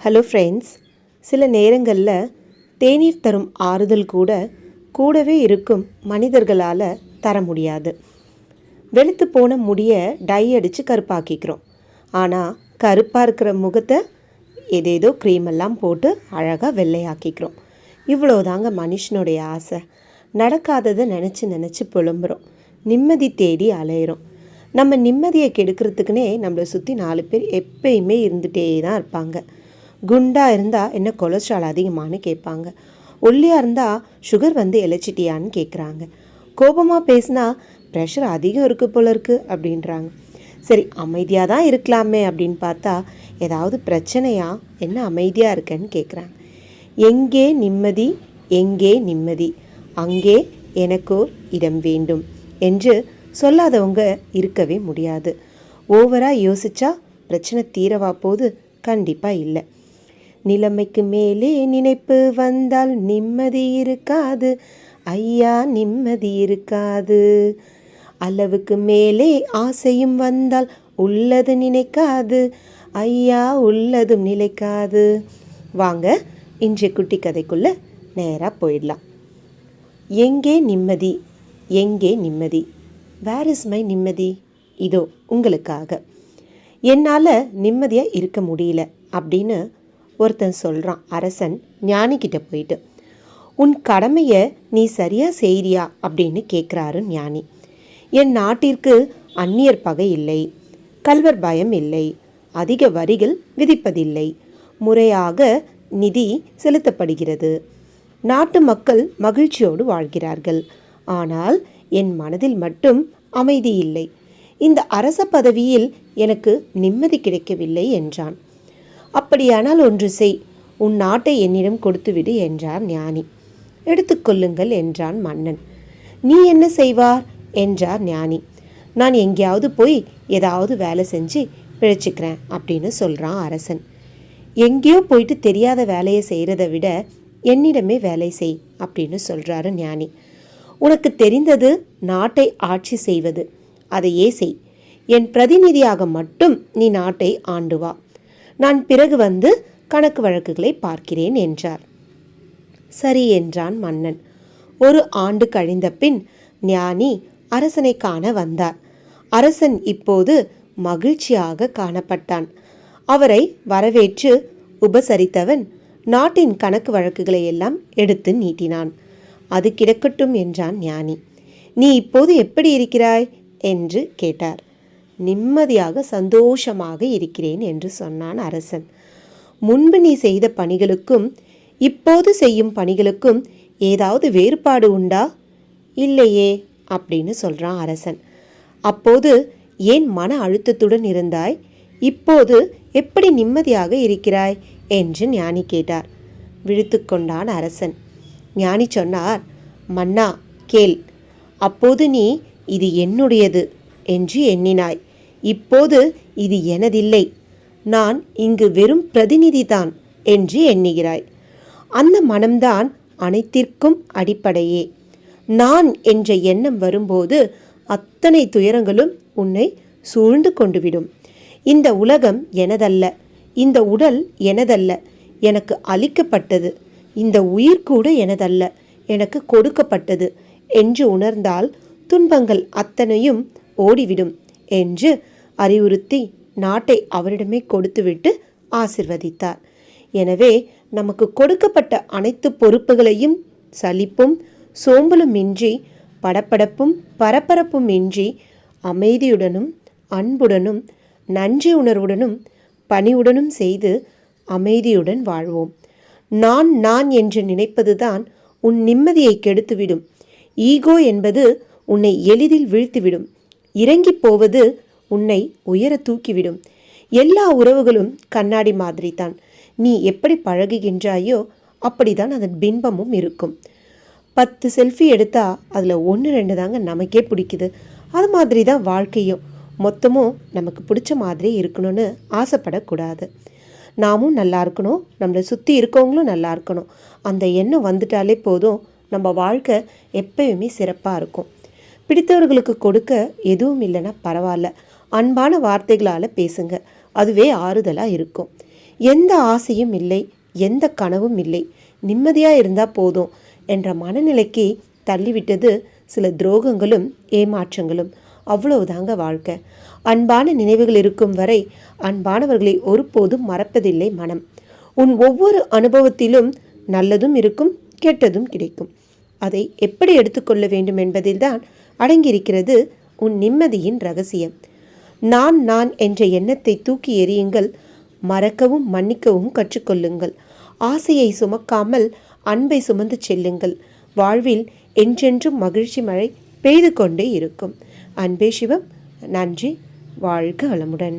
Hello friends சில நேரங்களில் தேநீர் தரும் ஆறுதல் கூட கூடவே இருக்கும் மனிதர்களால் தர முடியாது. வெளுத்து போன முடியை டை அடித்து கருப்பாக்கிக்கிறோம். ஆனால் கருப்பாக இருக்கிற முகத்தை ஏதேதோ க்ரீம் எல்லாம் போட்டு அழகாக வெள்ளையாக்கிக்கிறோம். இவ்வளோதாங்க மனுஷனுடைய ஆசை. நடக்காததை நினச்சி நினச்சி புலம்புறோம். நிம்மதி தேடி அலையிறோம். நம்ம நிம்மதியை கெடுக்கிறதுக்குனே நம்மளை சுற்றி நாலு பேர் எப்பயுமே இருந்துகிட்டே தான் இருப்பாங்க. குண்டாக இருந்தால் என்ன கொலஸ்ட்ரால் அதிகமானு கேட்பாங்க. ஒல்லியாக இருந்தால் சுகர் வந்து இழைச்சிட்டியான்னு கேட்குறாங்க. கோபமாக பேசினா ப்ரெஷர் அதிகம் இருக்குது போல இருக்குது அப்படின்றாங்க. சரி அமைதியாக தான் இருக்கலாமே அப்படின்னு பார்த்தா ஏதாவது பிரச்சனையா? என்ன அமைதியாக இருக்கேன்னு கேட்குறாங்க. எங்கே நிம்மதி? எங்கே நிம்மதி? அங்கே எனக்கோர் இடம் வேண்டும் என்று சொல்லாதவங்க இருக்கவே முடியாது. ஓவராக யோசிச்சா பிரச்சனை தீரவா போது கண்டிப்பாக இல்லை. நிலைமைக்கு மேலே நினைப்பு வந்தால் நிம்மதி இருக்காது. ஐயா நிம்மதி இருக்காது. அளவுக்கு மேலே ஆசையும் வந்தால் உள்ளது நினைக்காது. ஐயா உள்ளதும் நிலைக்காது. வாங்க இன்றைய குட்டி கதைக்குள்ள நேராக போயிடலாம். எங்கே நிம்மதி? எங்கே நிம்மதி? வேர் இஸ் மை நிம்மதி? இதோ உங்களுக்காக. என்னால் நிம்மதியாக இருக்க முடியல அப்படின்னு ஒருத்தன் சொல்கிறான் அரசன் ஞானிக்கிட்ட போயிட்டு உன் கடமையை நீ சரியாக செய்கிறியா அப்படின்னு கேட்குறாரு ஞானி. என் நாட்டிற்கு அந்நியர் பகை இல்லை கல்வர் பயம் இல்லை அதிக வரிகள் விதிப்பதில்லை. முறையாக நிதி செலுத்தப்படுகிறது. நாட்டு மக்கள் மகிழ்ச்சியோடு வாழ்கிறார்கள். ஆனால் என் மனதில் மட்டும் அமைதி இல்லை. இந்த அரச பதவியில் எனக்கு நிம்மதி கிடைக்கவில்லை என்றான். அப்படியானால் ஒன்று செய். உன் நாட்டை என்னிடம் கொடுத்துவிடு என்றார் ஞானி. எடுத்துக்கொள்ளுங்கள் என்றான் மன்னன். நீ என்ன செய்வார்? என்றார் ஞானி. நான் எங்கேயாவது போய் ஏதாவது வேலை செஞ்சு பிழைச்சிக்கிறேன் அப்படின்னு சொல்கிறான் அரசன். எங்கேயோ போயிட்டு தெரியாத வேலையை செய்கிறத விட என்னிடமே வேலை செய் அப்படின்னு சொல்கிறாரு ஞானி. உனக்கு தெரிந்தது நாட்டை ஆட்சி செய்வது. அதையே செய். என் பிரதிநிதியாக மட்டும் நீ நாட்டை ஆண்டு வா நான் பிறகு வந்து கணக்கு வழக்குகளை பார்க்கிறேன் என்றார். சரி என்றான் மன்னன். ஒரு ஆண்டு கழிந்த பின் ஞானி அரசனை காண வந்தார். அரசன் இப்போது மகிழ்ச்சியாக காணப்பட்டான். அவரை வரவேற்று உபசரித்தவன் நாட்டின் கணக்கு வழக்குகளை எல்லாம் எடுத்து நீட்டினான். அது கிடக்கட்டும் என்றான் ஞானி. நீ இப்போது எப்படி இருக்கிறாய்? என்று கேட்டார். நிம்மதியாக சந்தோஷமாக இருக்கிறேன் என்று சொன்னான் அரசன். முன்பு நீ செய்த பணிகளுக்கும் இப்போது செய்யும் பணிகளுக்கும் ஏதாவது வேறுபாடு உண்டா? இல்லையே அப்படின்னு சொல்கிறான் அரசன். அப்போது ஏன் மன அழுத்தத்துடன் இருந்தாய்? இப்போது எப்படி நிம்மதியாக இருக்கிறாய்? என்று ஞானி கேட்டார். விழித்து கொண்டான் அரசன். ஞானி சொன்னார் மன்னா கேள். அப்போது நீ இது என்னுடையது என்று எண்ணினாய். இப்போது இது எனதில்லை. நான் இங்கு வெறும் பிரதிநிதிதான் என்று எண்ணுகிறாய். அந்த மனம்தான் அனைத்திற்கும் அடிப்படையே. நான் என்ற எண்ணம் வரும்போது அத்தனை துயரங்களும் உன்னை சூழ்ந்து கொண்டுவிடும். இந்த உலகம் எனதல்ல இந்த உடல் எனதல்ல எனக்கு அளிக்கப்பட்டது. இந்த உயிர் கூட எனதல்ல எனக்கு கொடுக்கப்பட்டது என்று உணர்ந்தால் துன்பங்கள் அத்தனையும் ஓடிவிடும். என்று அறிவுறுத்தி நாட்டை அவரிடமே கொடுத்துவிட்டு ஆசிர்வதித்தார். எனவே நமக்கு கொடுக்கப்பட்ட அனைத்து பொறுப்புகளையும் சலிப்பும் சோம்பலும் இன்றி படப்படப்பும் பரபரப்பும் இன்றி அமைதியுடனும் அன்புடனும் நன்றி உணர்வுடனும் பணிவுடனும் செய்து அமைதியுடன் வாழ்வோம். நான் நான் என்று நினைப்பதுதான் உன் நிம்மதியை கெடுத்துவிடும். ஈகோ என்பது உன்னை எளிதில் வீழ்த்திவிடும். இறங்கி போவது உன்னை உயர தூக்கிவிடும். எல்லா உறவுகளும் கண்ணாடி மாதிரி தான் நீ எப்படி பழகுகின்றாயோ அப்படிதான் அதன் பின்பமும் இருக்கும். பத்து செல்ஃபி எடுத்தால் அதில் ஒன்று ரெண்டு தாங்க நமக்கே பிடிக்குது. அது மாதிரி தான் வாழ்க்கையும். மொத்தமும் நமக்கு பிடிச்ச மாதிரி இருக்கணும்னு ஆசைப்படக்கூடாது. நாமும் நல்லா இருக்கணும். நம்மளை சுற்றி இருக்கவங்களும் நல்லா இருக்கணும். அந்த எண்ணம் வந்துட்டாலே போதும். நம்ம வாழ்க்கை எப்பயுமே சிறப்பாக இருக்கும். பிடித்தவர்களுக்கு கொடுக்க எதுவும் இல்லைன்னா பரவாயில்ல. அன்பான வார்த்தைகளால் பேசுங்க. அதுவே ஆறுதலாக இருக்கும். எந்த ஆசையும் இல்லை. எந்த கனவும் இல்லை. நிம்மதியாக இருந்தால் போதும் என்ற மனநிலைக்கு தள்ளிவிட்டது சில துரோகங்களும் ஏமாற்றங்களும். அவ்வளவுதாங்க வாழ்க்கை. அன்பான நினைவுகள் இருக்கும் வரை அன்பானவர்களை ஒருபோதும் மறப்பதில்லை மனம். உன் ஒவ்வொரு அனுபவத்திலும் நல்லதும் இருக்கும் கெட்டதும் கிடைக்கும். அதை எப்படி எடுத்துக்கொள்ள வேண்டும் என்பதில்தான் அடங்கியிருக்கிறது உன் நிம்மதியின் ரகசியம். நான் நான் என்ற எண்ணத்தை தூக்கி எறியுங்கள். மறக்கவும் மன்னிக்கவும் கற்றுக்கொள்ளுங்கள். ஆசையை சுமக்காமல் அன்பை சுமந்து செல்லுங்கள். வாழ்வில் என்றென்றும் மகிழ்ச்சி மழை பெய்து கொண்டே இருக்கும். அன்பே சிவம். நன்றி. வாழ்க வளமுடன்.